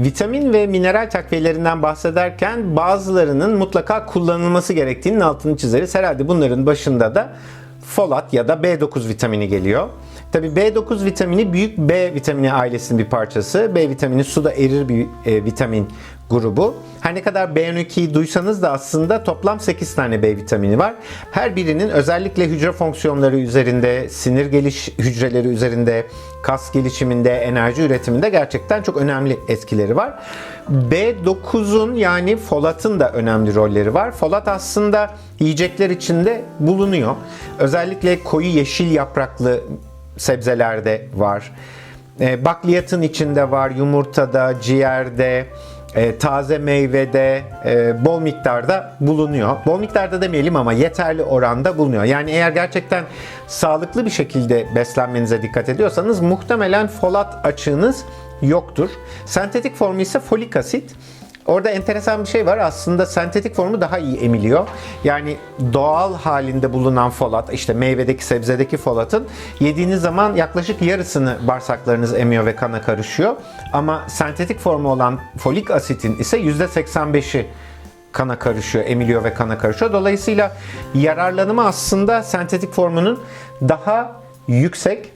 Vitamin ve mineral takviyelerinden bahsederken bazılarının mutlaka kullanılması gerektiğinin altını çizeriz. Herhalde bunların başında da folat ya da B9 vitamini geliyor. Tabi B9 vitamini büyük B vitamini ailesinin bir parçası. B vitamini suda erir bir e, vitamin grubu. Her ne kadar B12'yi duysanız da aslında toplam 8 tane B vitamini var. Her birinin özellikle hücre fonksiyonları üzerinde, sinir geliş hücreleri üzerinde, kas gelişiminde, enerji üretiminde gerçekten çok önemli etkileri var. B9'un yani folatın da önemli rolleri var. Folat aslında yiyecekler içinde bulunuyor. Özellikle koyu yeşil yapraklı sebzelerde var. E, bakliyatın içinde var, yumurtada, ciğerde, e, taze meyvede e, bol miktarda bulunuyor. Bol miktarda demeyelim ama yeterli oranda bulunuyor. Yani eğer gerçekten sağlıklı bir şekilde beslenmenize dikkat ediyorsanız muhtemelen folat açığınız yoktur. Sentetik formu ise folik asit. Orada enteresan bir şey var. Aslında sentetik formu daha iyi emiliyor. Yani doğal halinde bulunan folat, işte meyvedeki, sebzedeki folatın yediğiniz zaman yaklaşık yarısını bağırsaklarınız emiyor ve kana karışıyor. Ama sentetik formu olan folik asitin ise %85'i kana karışıyor, emiliyor ve kana karışıyor. Dolayısıyla yararlanımı aslında sentetik formunun daha yüksek.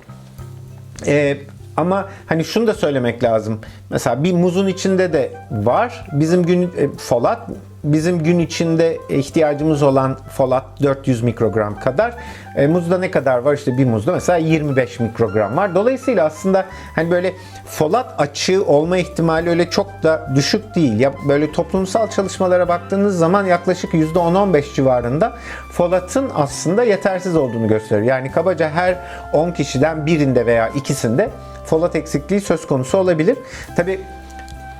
Ee, ama hani şunu da söylemek lazım. Mesela bir muzun içinde de var. Bizim gün e, folat bizim gün içinde ihtiyacımız olan folat 400 mikrogram kadar. E, muzda ne kadar var? İşte bir muzda mesela 25 mikrogram var. Dolayısıyla aslında hani böyle folat açığı olma ihtimali öyle çok da düşük değil. Ya böyle toplumsal çalışmalara baktığınız zaman yaklaşık %10-15 civarında folatın aslında yetersiz olduğunu gösteriyor. Yani kabaca her 10 kişiden birinde veya ikisinde folat eksikliği söz konusu olabilir. Tabi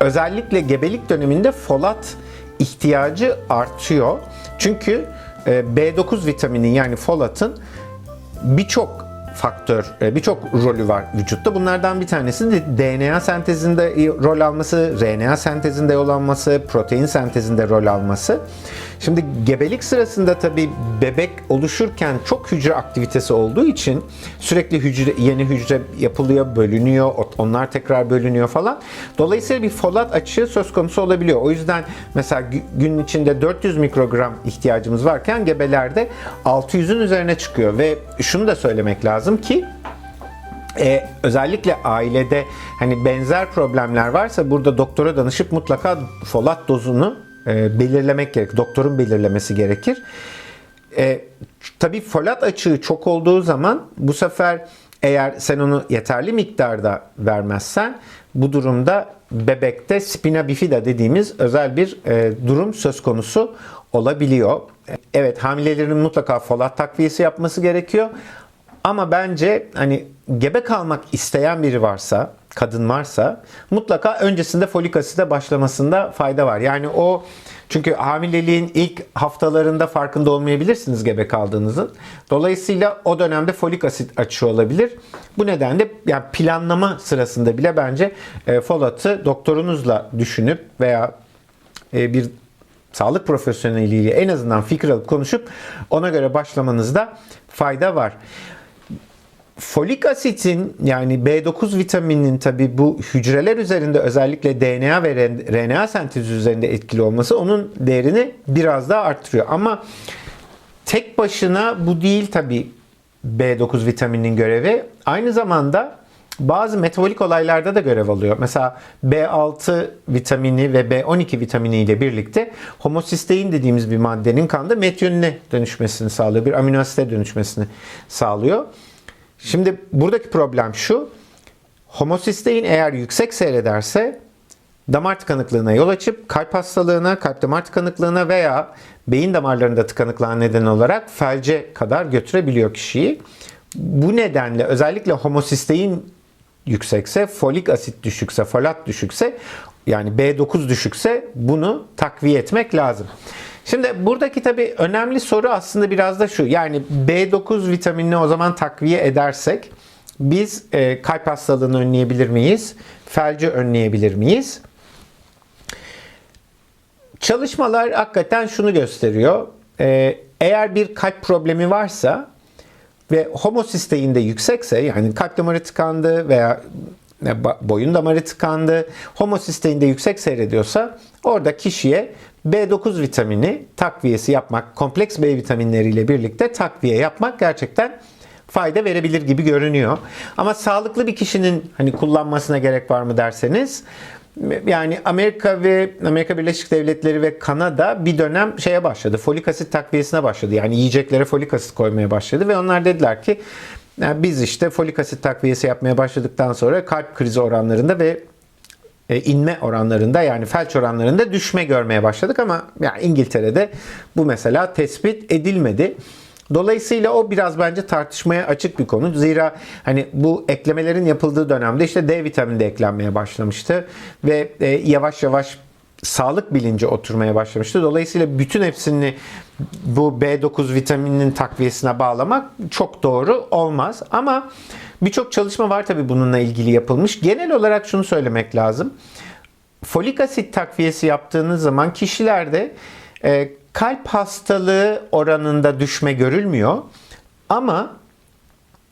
özellikle gebelik döneminde folat ihtiyacı artıyor. Çünkü e, B9 vitamini yani folatın birçok faktör, e, birçok rolü var vücutta. Bunlardan bir tanesi de DNA sentezinde rol alması, RNA sentezinde yol alması, protein sentezinde rol alması. Şimdi gebelik sırasında tabii bebek oluşurken çok hücre aktivitesi olduğu için sürekli hücre yeni hücre yapılıyor, bölünüyor, onlar tekrar bölünüyor falan. Dolayısıyla bir folat açığı söz konusu olabiliyor. O yüzden mesela gün içinde 400 mikrogram ihtiyacımız varken gebelerde 600'ün üzerine çıkıyor ve şunu da söylemek lazım ki ee, özellikle ailede hani benzer problemler varsa burada doktora danışıp mutlaka folat dozunu e, belirlemek gerek. Doktorun belirlemesi gerekir. E, tabii folat açığı çok olduğu zaman bu sefer eğer sen onu yeterli miktarda vermezsen bu durumda bebekte spina bifida dediğimiz özel bir e, durum söz konusu olabiliyor. Evet hamilelerin mutlaka folat takviyesi yapması gerekiyor. Ama bence hani gebe kalmak isteyen biri varsa, kadın varsa mutlaka öncesinde folik asite başlamasında fayda var. Yani o çünkü hamileliğin ilk haftalarında farkında olmayabilirsiniz gebe kaldığınızın. Dolayısıyla o dönemde folik asit açığı olabilir. Bu nedenle yani planlama sırasında bile bence e, folatı doktorunuzla düşünüp veya e, bir sağlık profesyoneliyle en azından fikir alıp konuşup ona göre başlamanızda fayda var. Folik asitin yani B9 vitamininin tabi bu hücreler üzerinde özellikle DNA ve RNA sentezi üzerinde etkili olması onun değerini biraz daha arttırıyor. Ama tek başına bu değil tabi B9 vitamininin görevi. Aynı zamanda bazı metabolik olaylarda da görev alıyor. Mesela B6 vitamini ve B12 vitamini ile birlikte homosistein dediğimiz bir maddenin kanda metyonine dönüşmesini sağlıyor. Bir amino asite dönüşmesini sağlıyor. Şimdi buradaki problem şu. Homosistein eğer yüksek seyrederse damar tıkanıklığına yol açıp kalp hastalığına, kalp damar tıkanıklığına veya beyin damarlarında tıkanıklığa neden olarak felce kadar götürebiliyor kişiyi. Bu nedenle özellikle homosistein yüksekse, folik asit düşükse, folat düşükse yani B9 düşükse bunu takviye etmek lazım. Şimdi buradaki tabii önemli soru aslında biraz da şu. Yani B9 vitaminini o zaman takviye edersek biz e, kalp hastalığını önleyebilir miyiz? Felci önleyebilir miyiz? Çalışmalar hakikaten şunu gösteriyor. E, eğer bir kalp problemi varsa ve homosistein de yüksekse yani kalp damarı tıkandı veya boyun damarı tıkandı, homosisteinde yüksek seyrediyorsa orada kişiye B9 vitamini takviyesi yapmak, kompleks B vitaminleriyle birlikte takviye yapmak gerçekten fayda verebilir gibi görünüyor. Ama sağlıklı bir kişinin hani kullanmasına gerek var mı derseniz yani Amerika ve Amerika Birleşik Devletleri ve Kanada bir dönem şeye başladı. Folik asit takviyesine başladı. Yani yiyeceklere folik asit koymaya başladı ve onlar dediler ki yani biz işte folik asit takviyesi yapmaya başladıktan sonra kalp krizi oranlarında ve e, inme oranlarında yani felç oranlarında düşme görmeye başladık ama yani İngiltere'de bu mesela tespit edilmedi. Dolayısıyla o biraz bence tartışmaya açık bir konu. Zira hani bu eklemelerin yapıldığı dönemde işte D vitamini de eklenmeye başlamıştı ve e, yavaş yavaş sağlık bilinci oturmaya başlamıştı. Dolayısıyla bütün hepsini bu B9 vitamininin takviyesine bağlamak çok doğru olmaz. Ama birçok çalışma var tabii bununla ilgili yapılmış. Genel olarak şunu söylemek lazım. Folik asit takviyesi yaptığınız zaman kişilerde e, kalp hastalığı oranında düşme görülmüyor. Ama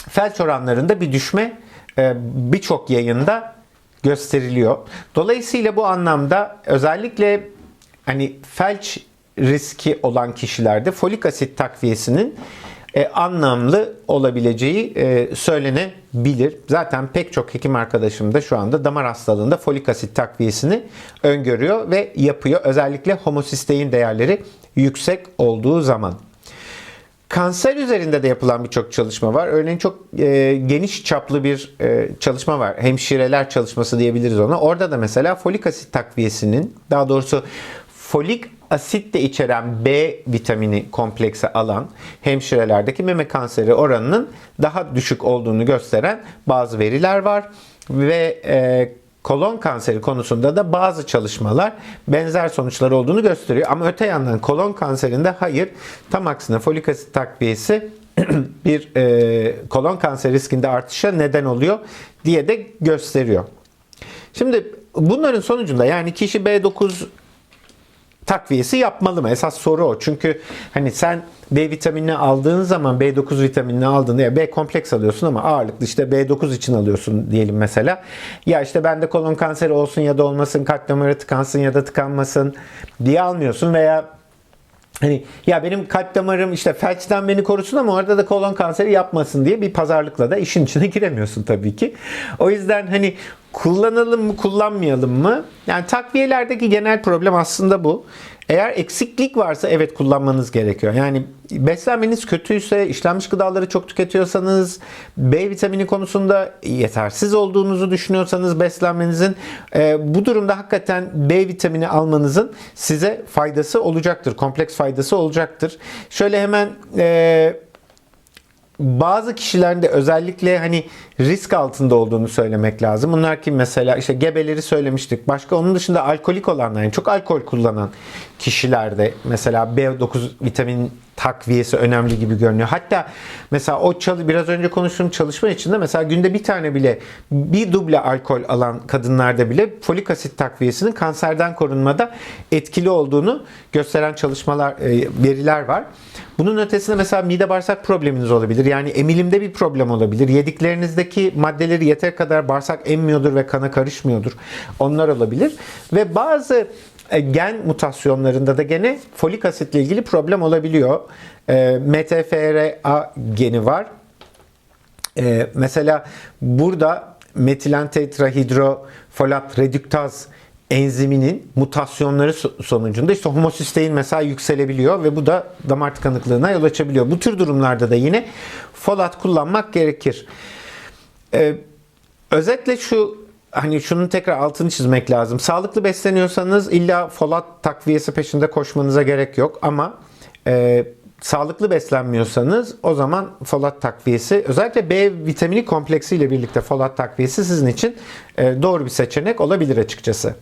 felç oranlarında bir düşme e, birçok yayında gösteriliyor. Dolayısıyla bu anlamda özellikle hani felç riski olan kişilerde folik asit takviyesinin e, anlamlı olabileceği e, söylenebilir. Zaten pek çok hekim arkadaşım da şu anda damar hastalığında folik asit takviyesini öngörüyor ve yapıyor. Özellikle homosistein değerleri yüksek olduğu zaman. Kanser üzerinde de yapılan birçok çalışma var. Örneğin çok e, geniş çaplı bir e, çalışma var. Hemşireler çalışması diyebiliriz ona. Orada da mesela folik asit takviyesinin, daha doğrusu folik asit de içeren B vitamini kompleksi alan hemşirelerdeki meme kanseri oranının daha düşük olduğunu gösteren bazı veriler var. Ve e, kolon kanseri konusunda da bazı çalışmalar benzer sonuçlar olduğunu gösteriyor. Ama öte yandan kolon kanserinde hayır tam aksine folik asit takviyesi bir e, kolon kanser riskinde artışa neden oluyor diye de gösteriyor. Şimdi bunların sonucunda yani kişi B9 takviyesi yapmalı mı? Esas soru o. Çünkü hani sen B vitaminini aldığın zaman B9 vitaminini aldığında ya B kompleks alıyorsun ama ağırlıklı işte B9 için alıyorsun diyelim mesela. Ya işte bende kolon kanseri olsun ya da olmasın, kalp damarı tıkansın ya da tıkanmasın diye almıyorsun veya Hani ya benim kalp damarım işte felçten beni korusun ama orada da kolon kanseri yapmasın diye bir pazarlıkla da işin içine giremiyorsun tabii ki. O yüzden hani kullanalım mı kullanmayalım mı? Yani takviyelerdeki genel problem aslında bu. Eğer eksiklik varsa evet kullanmanız gerekiyor. Yani beslenmeniz kötüyse, işlenmiş gıdaları çok tüketiyorsanız, B vitamini konusunda yetersiz olduğunuzu düşünüyorsanız beslenmenizin e, bu durumda hakikaten B vitamini almanızın size faydası olacaktır. Kompleks faydası olacaktır. Şöyle hemen e, bazı kişilerde özellikle hani risk altında olduğunu söylemek lazım. Bunlar kim mesela işte gebeleri söylemiştik. Başka onun dışında alkolik olanlar yani çok alkol kullanan kişilerde mesela B9 vitamin takviyesi önemli gibi görünüyor. Hatta mesela o çalı biraz önce konuştuğum çalışma içinde mesela günde bir tane bile bir duble alkol alan kadınlarda bile folik asit takviyesinin kanserden korunmada etkili olduğunu gösteren çalışmalar, e, veriler var. Bunun ötesinde mesela mide bağırsak probleminiz olabilir. Yani emilimde bir problem olabilir. Yediklerinizdeki maddeleri yeter kadar bağırsak emmiyordur ve kana karışmıyordur. Onlar olabilir. Ve bazı gen mutasyonlarında da gene folik asitle ilgili problem olabiliyor. E, MTFRA geni var. E, mesela burada metilen tetrahidrofolat reduktaz enziminin mutasyonları sonucunda işte homosistein mesela yükselebiliyor ve bu da damar tıkanıklığına yol açabiliyor. Bu tür durumlarda da yine folat kullanmak gerekir. Ee, özetle şu hani şunun tekrar altını çizmek lazım. Sağlıklı besleniyorsanız illa folat takviyesi peşinde koşmanıza gerek yok ama e, sağlıklı beslenmiyorsanız o zaman folat takviyesi özellikle B vitamini kompleksiyle birlikte folat takviyesi sizin için e, doğru bir seçenek olabilir açıkçası.